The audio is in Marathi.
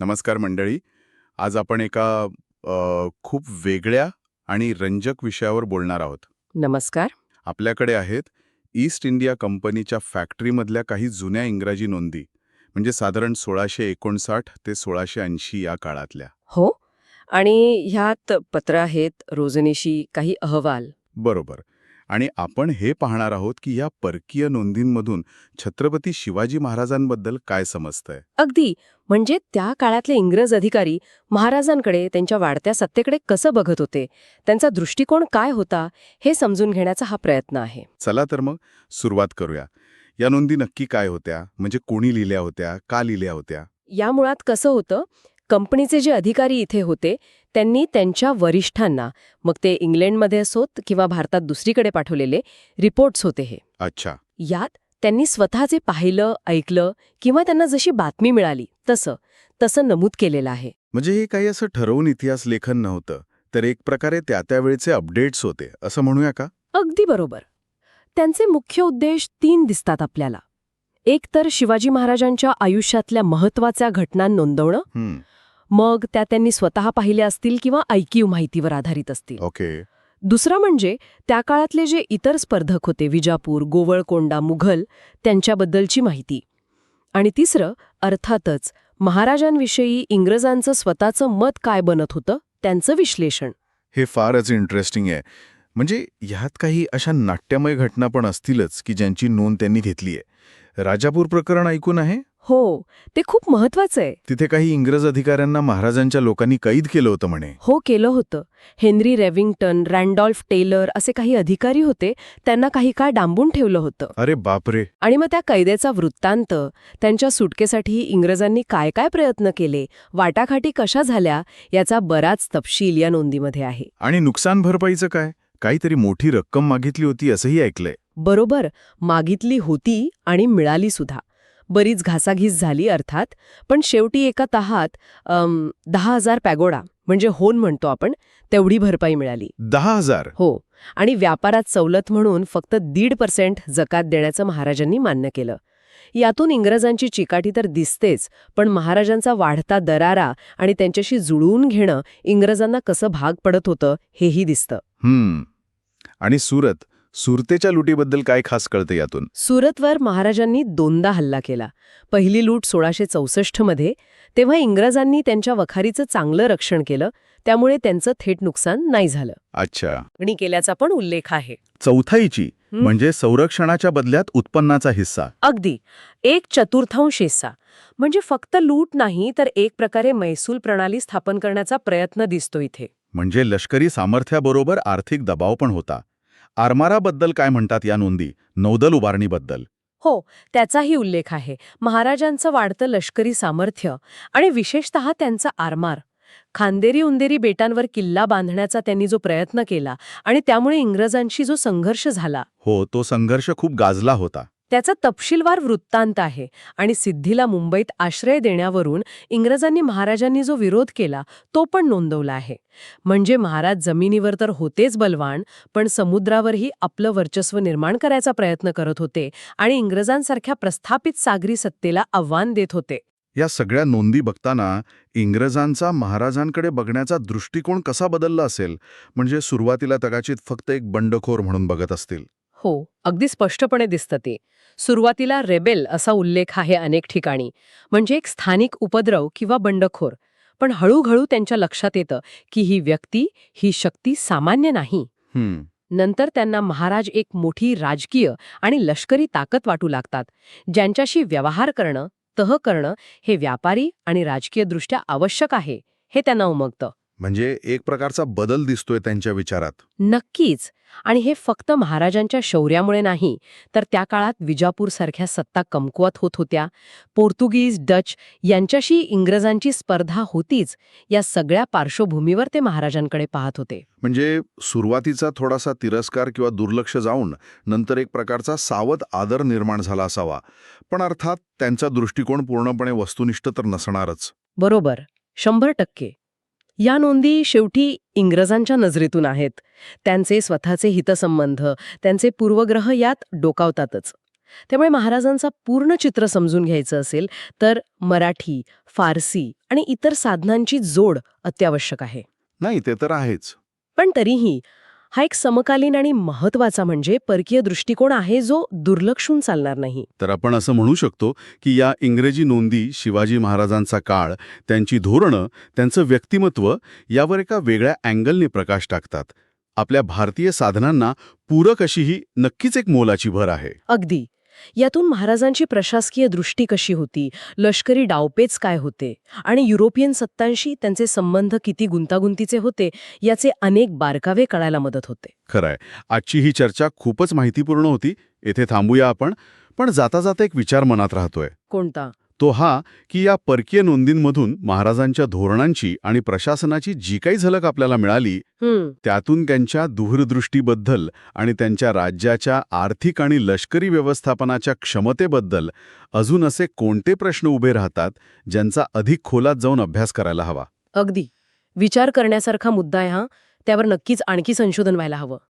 नमस्कार मंडळी. आज आपण एका अ, खूप वेगळ्या आणि रंजक विषयावर बोलणार आहोत. नमस्कार. आपल्याकडे आहेत ईस्ट इंडिया कंपनीच्या फॅक्टरीमधल्या काही जुन्या इंग्रजी नोंदी. म्हणजे साधारण सोळाशे एकोणसाठ ते सोळाशे ऐंशी या काळातल्या. हो. आणि ह्यात पत्र आहेत रोजनीशी काही अहवाल. बरोबर. आणि आपण हे पाहणार आहोत की या परकीय नोंदींमधून छत्रपती शिवाजी महाराजांबद्दल काय समजतंय? अगदी. म्हणजे त्या काळातले इंग्रज अधिकारी महाराजांकडे त्यांच्या वाढत्या सत्तेकडे कसं बघत होते? त्यांचा दृष्टिकोन काय होता? हे समजून घेण्याचा हा प्रयत्न आहे. चला तर मग सुरुवात करूया. या नोंदी नक्की काय होत्या? म्हणजे कोणी लिहिल्या होत्या? का लिहिल्या होत्या? या मुळात कसं होतं? कंपनीचे जे अधिकारी इथे होते त्यांनी त्यांच्या वरिष्ठांना मग ते इंग्लंडमध्ये असोत किंवा भारतात दुसरीकडे पाठवलेले रिपोर्ट्स होते हे. अच्छा. यात त्यांनी स्वतः जे पाहिलं ऐकलं किंवा त्यांना जशी बातमी मिळाली तसं तसं नमूद केलेलं आहे. म्हणजे हे काही असं ठरवून इतिहास लेखन नव्हतं तर एक प्रकारे त्या त्यावेळचे अपडेट्स होते असं म्हणूया का? अगदी बरोबर. त्यांचे मुख्य उद्देश तीन दिसतात आपल्याला. एक तर शिवाजी महाराजांच्या आयुष्यातल्या महत्त्वाच्या घटना नोंदवणं मग त्या त्यांनी स्वतः पाहिल्या असतील किंवा ऐकीव माहितीवर आधारित असतील. ओके. दुसरं म्हणजे त्या काळातले जे इतर स्पर्धक होते विजापूर गोवळकोंडा मुघल त्यांच्याबद्दलची माहिती. आणि तिसरं अर्थातच महाराजांविषयी इंग्रजांचं स्वतःचं मत काय बनत होतं त्यांचं विश्लेषण. हे फारच इंटरेस्टिंग आहे. म्हणजे ह्यात काही अशा नाट्यमय घटना पण असतीलच की ज्यांची नोंद त्यांनी घेतली आहे राजापूर प्रकरण ऐकून आहे? हो ते खूप महत्वाचं आहे. तिथे काही इंग्रज अधिकाऱ्यांना महाराजांच्या लोकांनी कैद केलं होतं म्हणे. हो केलं होतं. हेनरी रेविंग्टन रॅन्डॉल्फ टेलर असे काही अधिकारी होते त्यांना काही काळ डांबून ठेवलं होतं. अरे बापरे. आणि मग त्या कैद्याचा वृत्तांत त्यांच्या सुटकेसाठी इंग्रजांनी काय काय प्रयत्न केले वाटाघाटी कशा झाल्या याचा बराच तपशील या नोंदीमध्ये आहे. आणि नुकसान भरपाईचं काय? काहीतरी मोठी रक्कम मागितली होती असंही ऐकलंय. बरोबर मागितली होती आणि मिळाली सुद्धा. बरीच घासाघीस झाली अर्थात. पण शेवटी एका तहात दहा हजार पॅगोडा म्हणजे होन म्हणतो आपण तेवढी भरपाई मिळाली. दहा हजार? हो. आणि व्यापारात सवलत म्हणून फक्त दीड पर्सेंट जकात देण्याचं महाराजांनी मान्य केलं. यातून इंग्रजांची चिकाटी तर दिसतेच पण महाराजांचा वाढता दरारा आणि त्यांच्याशी जुळवून घेणं इंग्रजांना कसं भाग पडत होतं हेही दिसतं. आणि सुरत सुरतेच्या लुटीबद्दल काय खास कळतं यातून? सुरतवर महाराजांनी दोनदा हल्ला केला. पहिली लूट सोळाशे चौसष्टमध्ये तेव्हा इंग्रजांनी त्यांच्या वखारीचं चांगलं रक्षण केलं त्यामुळे त्यांचं थेट नुकसान नाही झालं. अच्छा. मागणी केल्याचा पण उल्लेख आहे. चौथाईची? म्हणजे संरक्षणाच्या बदल्यात उत्पन्नाचा हिस्सा. अगदी. एक चतुर्थांश हिस्सा. म्हणजे फक्त लूट नाही तर एक प्रकारे महसूल प्रणाली स्थापन करण्याचा प्रयत्न दिसतो इथे. म्हणजे लष्करी सामर्थ्याबरोबर आर्थिक दबाव पण होता. आरमाराबद्दल काय म्हणतात या नोंदी? नौदल उभारणीबद्दल. हो त्याचाही उल्लेख आहे. महाराजांचं वाढतं लष्करी सामर्थ्य आणि विशेषतः त्यांचा आरमार. खांदेरी उंदेरी बेटांवर किल्ला बांधण्याचा त्यांनी जो प्रयत्न केला आणि त्यामुळे इंग्रजांशी जो संघर्ष झाला. हो तो संघर्ष खूप गाजला होता. त्याचा तपशीलवार वृत्तांत आहे आणि सिद्धीला मुंबईत आश्रय देण्यावरून इंग्रजांनी महाराजांनी जो विरोध केला तो पण नोंदवला आहे. म्हणजे महाराज जमिनीवर तर होतेच बलवान पण समुद्रावरही आपलं वर्चस्व निर्माण करायचा प्रयत्न करत होते आणि इंग्रजांसारख्या प्रस्थापित सागरी सत्तेला आव्हान देत होते. या सगळ्या नोंदी बघताना इंग्रजांचा महाराजांकडे बघण्याचा दृष्टिकोन कसा बदलला असेल? म्हणजे सुरुवातीला तगाचित फक्त एक बंडखोर म्हणून बघत असतील. हो अगदी स्पष्टपणे दिसतं ते. सुरुवातीला रेबेल असा उल्लेख आहे अनेक ठिकाणी. म्हणजे एक स्थानिक उपद्रव किंवा बंडखोर. पण हळूहळू त्यांच्या लक्षात येतं की ही व्यक्ती ही शक्ती सामान्य नाही. नंतर त्यांना महाराज एक मोठी राजकीय आणि लष्करी ताकद वाटू लागतात. ज्यांच्याशी व्यवहार करणं तह करणं हे व्यापारी आणि राजकीयदृष्ट्या आवश्यक आहे हे त्यांना उमगतं. म्हणजे एक प्रकारचा बदल दिसतोय त्यांच्या विचारात. नक्कीच. आणि हे फक्त महाराजांच्या शौर्यामुळे नाही तर त्या काळात विजापूरसारख्या सत्ता कमकुवत होत होत्या. पोर्तुगीज डच यांच्याशी इंग्रजांची स्पर्धा होतीच या सगळ्या पार्श्वभूमीवर ते महाराजांकडे पाहत होते. म्हणजे सुरुवातीचा थोडासा तिरस्कार किंवा दुर्लक्ष जाऊन नंतर एक प्रकारचा सावध आदर निर्माण झाला असावा. पण अर्थात त्यांचा दृष्टिकोन पूर्णपणे वस्तुनिष्ठ तर नसणारच. बरोबर. शंभर टक्के. या नोंदी शेवटी इंग्रजांच्या नजरेतून आहेत. त्यांचे स्वतःचे हितसंबंध त्यांचे पूर्वग्रह यात डोकावतातच. त्यामुळे महाराजांचा पूर्ण चित्र समजून घ्यायचं असेल तर मराठी फारसी आणि इतर साधनांची जोड अत्यावश्यक आहे. नाही ते तर आहेच. पण तरीही हा एक समकालीन आणि महत्त्वाचा म्हणजे परकीय दृष्टिकोन आहे जो दुर्लक्षून चालणार नाही. तर आपण असं म्हणू शकतो की या इंग्रजी नोंदी शिवाजी महाराजांचा काळ त्यांची धोरणं त्यांचं व्यक्तिमत्व यावर एका वेगळ्या अँगलने प्रकाश टाकतात. आपल्या भारतीय साधनांना पूरक अशी ही नक्कीच एक मोलाची भर आहे. अगदी. यातून महाराजांची प्रशासकीय दृष्टी कशी होती? लष्करी डावपेच काय होते? आणि युरोपियन सत्तांशी त्यांचे संबंध किती गुंतागुंतीचे होते? याचे अनेक बारकावे कळायला मदत होते. खरंय. आजची ही चर्चा खूपच माहितीपूर्ण होती. येथे थांबूया आपण. पण जाता जाता एक विचार मनात राहतोय. कोणता? तो हा की या परकीय नोंदींमधून महाराजांच्या धोरणांची आणि प्रशासनाची जी काही झलक आपल्याला मिळाली त्यातून त्यांच्या दूरदृष्टीबद्दल आणि त्यांच्या राज्याच्या आर्थिक आणि लष्करी व्यवस्थापनाच्या क्षमतेबद्दल अजून असे कोणते प्रश्न उभे राहतात ज्यांचा अधिक खोलात जाऊन अभ्यास करायला हवा? अगदी. विचार करण्यासारखा मुद्दा आहे हा. त्यावर नक्कीच आणखी संशोधन व्हायला हवं.